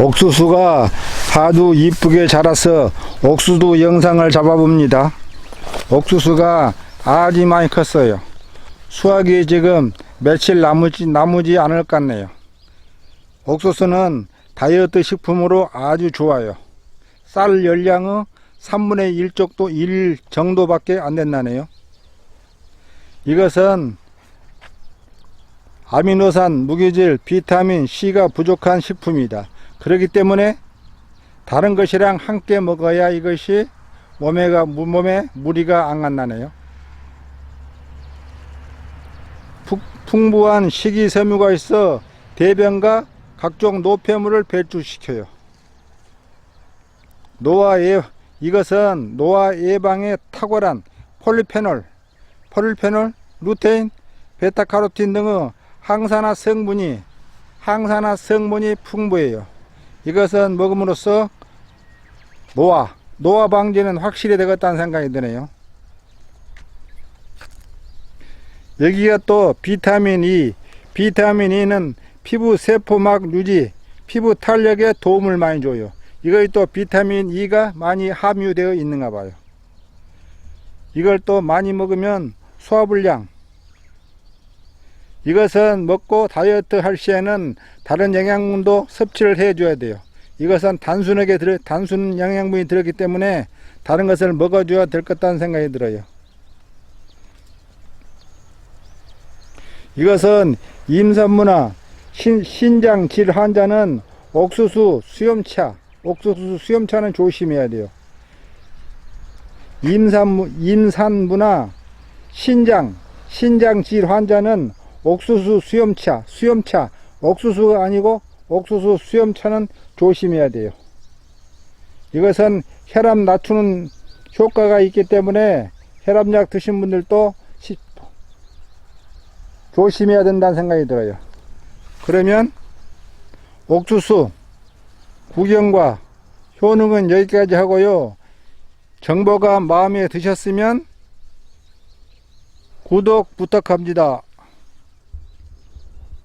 옥수수가 아주 이쁘게 자라서 옥수수 영상을 잡아봅니다. 옥수수가 아주 많이 컸어요. 수확이 지금 며칠 남지, 남지 않을 것 같네요. 옥수수는 다이어트 식품으로 아주 좋아요. 쌀 열량의 3분의 1 정도, 1 정도밖에 안 된다네요. 이것은 아미노산, 무기질, 비타민 C가 부족한 식품이다. 그렇기 때문에 다른 것이랑 함께 먹어야 이것이 몸에가 몸에 무리가 안 간다네요. 푹- 풍부한 식이섬유가 있어 대변과 각종 노폐물을 배출시켜요. 노화 예 이것은 노화 예방에 탁월한 폴리페놀, 폴리페놀, 루테인, 베타카로틴 등의 항산화 성분이 항산화 성분이 풍부해요. 이것은 먹음으로써 노화, 노화 방지는 확실히 되겠다는 생각이 드네요. 여기가 또 비타민 E, 비타민 E는 피부 세포막 유지, 피부 탄력에 도움을 많이 줘요. 이거에 또 비타민 E가 많이 함유되어 있는가 봐요. 이걸 또 많이 먹으면 소화불량, 이것은 먹고 다이어트 할 시에는 다른 영양분도 섭취를 해줘야 돼요. 이것은 단순하게 들어, 단순 영양분이 들었기 때문에 다른 것을 먹어줘야 될 것 같다는 생각이 들어요. 이것은 임산부나 신, 신장 질 환자는 옥수수 수염차, 옥수수 수염차는 조심해야 돼요. 임산부, 임산부나 신장, 신장 질 환자는 옥수수 수염차, 수염차, 옥수수가 아니고 옥수수 수염차는 조심해야 돼요. 이것은 혈압 낮추는 효과가 있기 때문에 혈압약 드신 분들도 시- 조심해야 된다는 생각이 들어요. 그러면 옥수수 구경과 효능은 여기까지 하고요. 정보가 마음에 드셨으면 구독 부탁합니다.